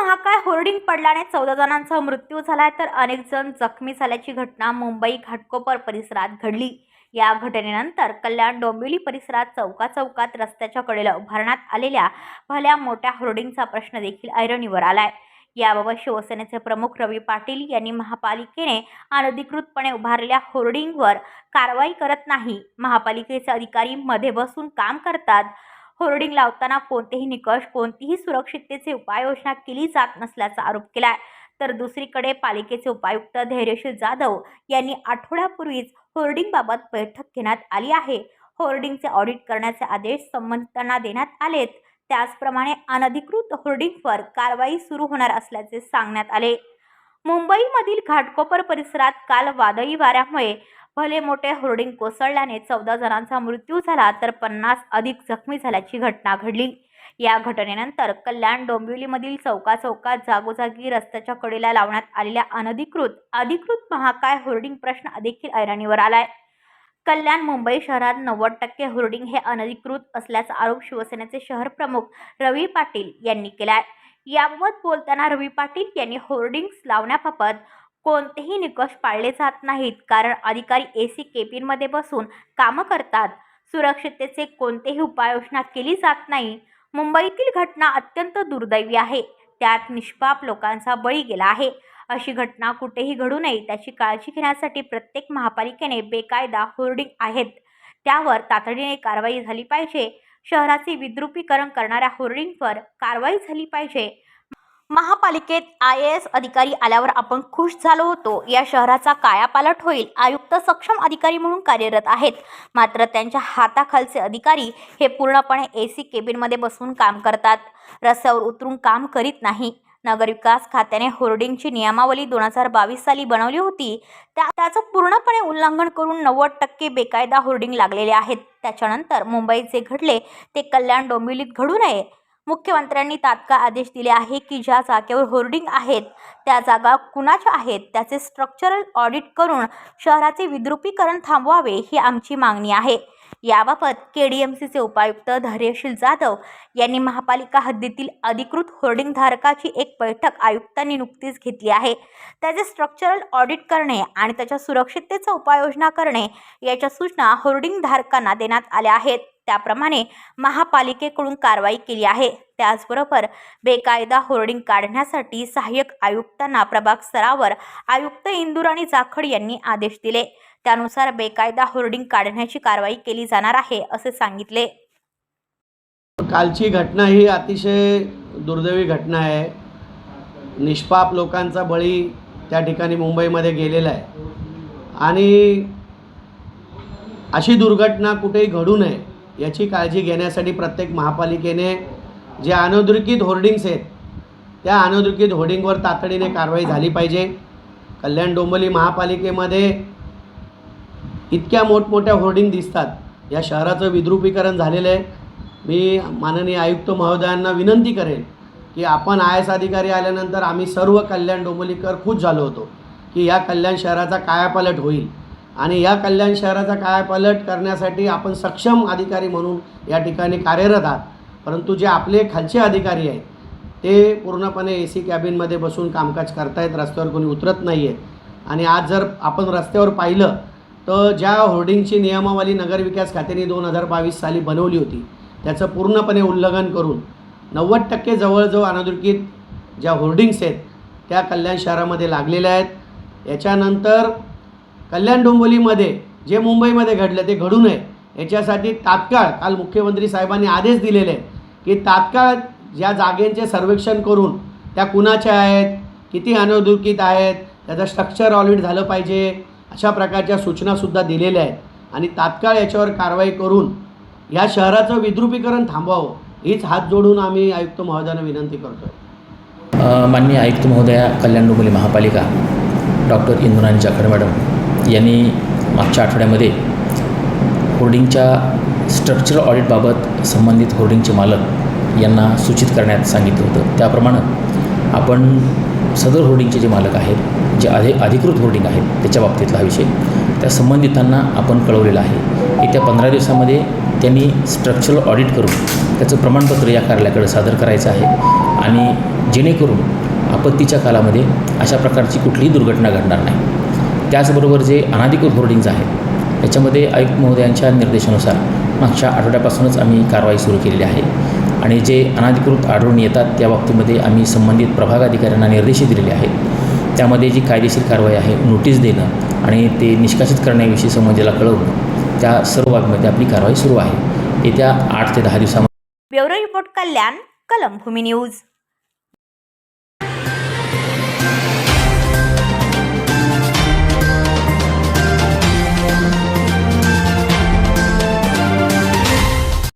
महाकाय होर्डिंग पडल्याने चौदा जणांचा मृत्यू झालाय तर अनेक जण जखमी झाल्याची घटना मुंबई घाटकोपर परिसरात घडली. या घटनेनंतर कल्याण डोंबिवली परिसरात चौका चौकात रस्त्याच्या कडेला उभारण्यात आलेल्या भल्या मोठ्या होर्डिंगचा प्रश्न देखील ऐरणीवर आलाय. याबाबत शिवसेनेचे प्रमुख रवी पाटील यांनी महापालिकेने अनधिकृतपणे उभारलेल्या होर्डिंगवर कारवाई करत नाही. महापालिकेचे अधिकारी मध्ये बसून काम करतात. होर्डिंग लावताना कोणतेही निकष कोणतीही सुरक्षिततेची उपाययोजना केली जात नसल्याचा आरोप केला तर दुसरीकडे पालिकेचे उपायुक्त धैर्यशील जाधव यांनी आठवड्यापूर्वीच होर्डिंगबाबत बैठक घेण्यात आली आहे. होर्डिंगचे ऑडिट करण्याचे आदेश संबंधितांना देण्यात आलेत. त्याचप्रमाणे अनधिकृत होर्डिंगवर कारवाई सुरू होणार असल्याचे सांगण्यात आले. मुंबईमधील घाटकोपर परिसरात काल वादळी वाऱ्यामुळे भले मोठे होर्डिंग कोसळल्याने चौदा जणांचा मृत्यू झाला तर पन्नास अधिक जखमी झाल्याची घटना घडली. या घटनेनंतर कल्याण डोंबिवलीमधील चौका चौकात जागोजागी रस्त्याच्या कडेला लावण्यात आलेल्या अनधिकृत अधिकृत महाकाय होर्डिंग प्रश्न देखील ऐरणीवर आलाय. कल्याण मुंबई शहरात नव्वद टक्के होर्डिंग हे अनधिकृत असल्याचा आरोप शिवसेनेचे शहर प्रमुख रवी पाटील यांनी केलाय. याबाबत बोलताना रवी पाटील यांनी होर्डिंग्स लावण्याबाबत कोणतेही निकष पाळले जात नाहीत कारण अधिकारी ए सी केबिनमध्ये बसून कामं करतात. सुरक्षिततेचे कोणतेही उपाययोजना केली जात नाही. मुंबईतील घटना अत्यंत दुर्दैवी आहे. त्यात निष्पाप लोकांचा बळी गेला आहे. अशी घटना कुठेही घडू नये त्याची काळजी घेण्यासाठी प्रत्येक महापालिकेने बेकायदा होर्डिंग आहेत. त्यावर तातडीने कारवाई झाली पाहिजे. शहराचे विद्रुपीकरण करणाऱ्या होर्डिंगवर कारवाई झाली पाहिजे. महापालिकेत आय ए एस अधिकारी आल्यावर आपण खुश झालो होतो. या शहराचा कायापालट होईल आयुक्त सक्षम अधिकारी म्हणून कार्यरत आहेत. मात्र त्यांच्या हाताखालचे अधिकारी हे पूर्णपणे ए सी केबिनमध्ये बसून काम करतात. रस्त्यावर उतरून काम करीत नाही. नगरविकास खात्याने होर्डिंगची नियमावली दोन हजार बावीस साली बनवली होती. त्या त्याचं पूर्णपणे उल्लंघन करून नव्वद टक्के बेकायदा होर्डिंग लागलेले आहेत. त्याच्यानंतर मुंबईत जे घडले ते कल्याण डोंबिवलीत घडू नये. मुख्यमंत्र्यांनी तात्काळ आदेश दिले आहे की ज्या जागेवर होर्डिंग आहेत त्या जागा कुणाच्या आहेत त्याचे स्ट्रक्चरल ऑडिट करून शहराचे विद्रुपीकरण थांबवावे ही आमची मागणी आहे. याबाबत के डी एम सीचे उपायुक्त धैर्यशील जाधव यांनी महापालिका हद्दीतील अधिकृत होर्डिंग धारकाची एक बैठक आयुक्तांनी नुकतीच घेतली आहे. त्याचे स्ट्रक्चरल ऑडिट करणे आणि त्याच्या सुरक्षिततेचा उपाययोजना करणे याच्या सूचना होर्डिंग धारकांना देण्यात आल्या आहेत. त्याप्रमाणे महापालिकेकडून कारवाई केली आहे. त्याचबरोबर बेकायदा होर्डिंग काढण्यासाठी सहाय्यक आयुक्तांना प्रभाग स्तरावर आयुक्त इंदुराणी जाखड यांनी आदेश दिले. त्यानुसार बेकायदा होर्डिंग काढण्याची कारवाई केली जाणार आहे असे सांगितले. कालची घटना ही अतिशय दुर्दैवी घटना आहे. निष्पाप लोकांचा बळी त्या ठिकाणी मुंबईमध्ये गेलेला आहे. आणि अशी दुर्घटना कुठेही घडू नये याची काळजी घेण्यासाठी प्रत्येक महापालिकेने जे अनधिकृत होर्डिंग्स आहेत त्या अनधिकृत होर्डिंगवर तातडीने कारवाई झाली पाहिजे. कल्याण डोंबली महापालिकेमध्ये इतक्या मोठमोठ्या होर्डिंग दिसतात. या शहराचं विद्रुपीकरण झालेलं आहे. मी माननीय आयुक्त महोदयांना विनंती करेन की आपण आय एस अधिकारी आल्यानंतर आम्ही सर्व कल्याण डोंबलीकर खुश झालो होतो की या कल्याण शहराचा कायापालट होईल. आणि या कल्याण शहराचा कायापालट करण्यासाठी आपण सक्षम अधिकारी म्हणून या ठिकाणी कार्यरत आहात. परंतु जे आपले खालचे अधिकारी आहेत ते पूर्णपणे ए सी कॅबिनमध्ये बसून कामकाज करतायत रस्त्यावर कोणी उतरत नाही आहेत आणि आज जर आपण रस्त्यावर पाहिलं तर ज्या होर्डिंगची नियमावली नगरविकास खात्याने दोन हजार बावीस साली बनवली होती त्याचं पूर्णपणे उल्लंघन करून नव्वद टक्के जवळजवळ अनधिकृत ज्या होर्डिंग्स आहेत त्या कल्याण शहरामध्ये लागलेल्या आहेत. याच्यानंतर कल्याण डोंबिवलीमध्ये जे मुंबईमध्ये घडलं ते घडू नये. याच्यासाठी तात्काळ काल मुख्यमंत्री साहेबांनी आदेश दिलेले आहे की तात्काळ ज्या जागेंचे सर्वेक्षण करून त्या कुणाच्या आहेत किती अनधिकृत आहेत त्याचं स्ट्रक्चर ऑडिट झालं पाहिजे अशा प्रकारच्या सूचनासुद्धा दिलेल्या आहेत. आणि तात्काळ याच्यावर कारवाई करून या शहराचं विद्रुपीकरण थांबवावं हीच हात जोडून आम्ही आयुक्त महोदयांना विनंती करतो आहे माननीय आयुक्त महोदया कल्याण डोंबिवली महापालिका डॉक्टर इंदुराणी जाखड मॅडम यांनी मागच्या आठवड्यामध्ये होर्डिंगच्या स्ट्रक्चरल ऑडिटबाबत संबंधित होर्डिंगचे मालक यांना सूचित करण्यात सांगितलं होतं. त्याप्रमाणे आपण सदर होर्डिंगचे जे मालक आहेत जे अधि अधिकृत होर्डिंग आहेत त्याच्या बाबतीतला हा विषय. त्या संबंधितांना आपण कळवलेला आहे येत्या पंधरा दिवसामध्ये त्यांनी स्ट्रक्चरल ऑडिट करून त्याचं प्रमाणपत्र या कार्यालयाकडे सादर करायचं आहे आणि जेणेकरून आपत्तीच्या कालामध्ये अशा प्रकारची कुठलीही दुर्घटना घडणार नाही. त्याचबरोबर जे अनाधिकृत होर्डिंग्ज आहेत याच्यामध्ये आयुक्त महोदयांच्या निर्देशानुसार मागच्या आठवड्यापासूनच आम्ही कारवाई सुरू केलेली आहे. आणि जे अनाधिकृत आढळून येतात त्या बाबतीमध्ये आम्ही संबंधित प्रभाग अधिकाऱ्यांना निर्देश दिलेले आहेत. त्यामध्ये जी कायदेशीर कारवाई आहे नोटीस देणं आणि ते निष्कासित करण्याविषयी संबंधीला कळवणं त्या सर्व बाबीमध्ये आपली कारवाई सुरू आहे. येत्या आठ ते दहा दिवसामध्ये bureau report Kalyan Kalambhumi news.